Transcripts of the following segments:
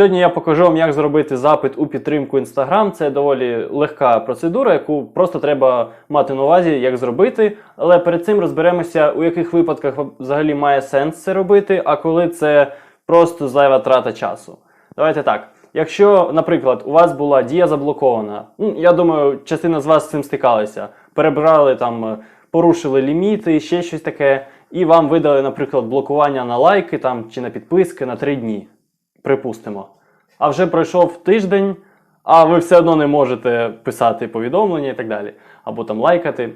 Сьогодні я покажу вам, як зробити запит у підтримку Instagram. Це доволі легка процедура, яку просто треба мати на увазі, як зробити. Але перед цим розберемося, у яких випадках взагалі має сенс це робити, а коли це просто зайва трата часу. Давайте так. Якщо, наприклад, у вас була дія заблокована, ну я думаю, частина з вас з цим стикалися, перебрали там, порушили ліміти, ще щось таке, і вам видали, наприклад, блокування на лайки там чи на підписки на 3 дні припустимо. А вже пройшов тиждень, а ви все одно не можете писати повідомлення і так далі, або там лайкати.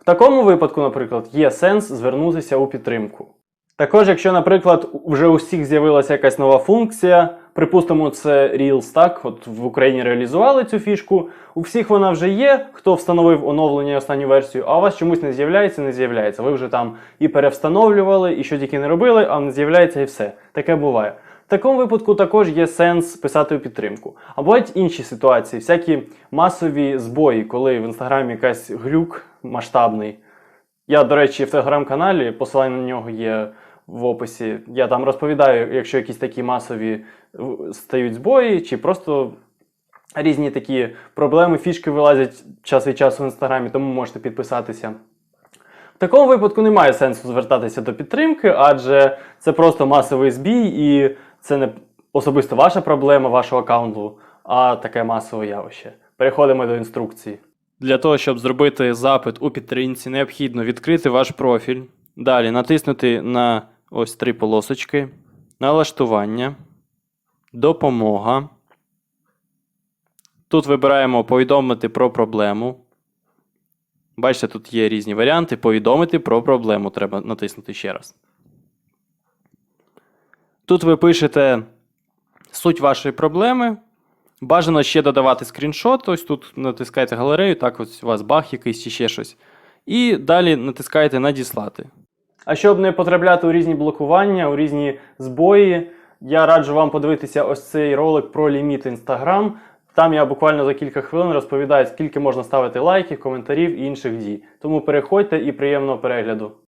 В такому випадку, наприклад, є сенс звернутися у підтримку. Також, якщо, наприклад, вже у всіх з'явилася якась нова функція, припустимо, це Reels, так, от в Україні реалізували цю фішку, у всіх вона вже є, хто встановив оновлення останню версію, а у вас чомусь не з'являється, не з'являється. Ви вже там і перевстановлювали, і що тільки не робили, а не з'являється і все. Таке буває. В такому випадку також є сенс писати у підтримку. А бувають інші ситуації, всякі масові збої, коли в інстаграмі якась глюк масштабний. Я, до речі, в телеграм-каналі, посилання на нього є в описі. Я там розповідаю, якщо якісь такі масові стають збої, чи просто різні такі проблеми, фішки вилазять час від часу в інстаграмі, тому можете підписатися. В такому випадку немає сенсу звертатися до підтримки, адже це просто масовий збій, і це не особисто ваша проблема вашого аккаунту, а таке масове явище. Переходимо до інструкції. Для того, щоб зробити запит у підтримці, необхідно відкрити ваш профіль. Далі натиснути на ось три полосочки, налаштування, допомога. Тут вибираємо повідомити про проблему. Бачите, тут є різні варіанти. Повідомити про проблему треба натиснути ще раз. Тут ви пишете суть вашої проблеми. Бажано ще додавати скріншот. Ось тут натискаєте галерею, так ось у вас баг якийсь чи ще щось. І далі натискаєте надіслати. А щоб не потрапляти у різні блокування, у різні збої, я раджу вам подивитися ось цей ролик про ліміт Instagram. Там я буквально за кілька хвилин розповідаю, скільки можна ставити лайків, коментарів і інших дій. Тому переходьте і приємного перегляду.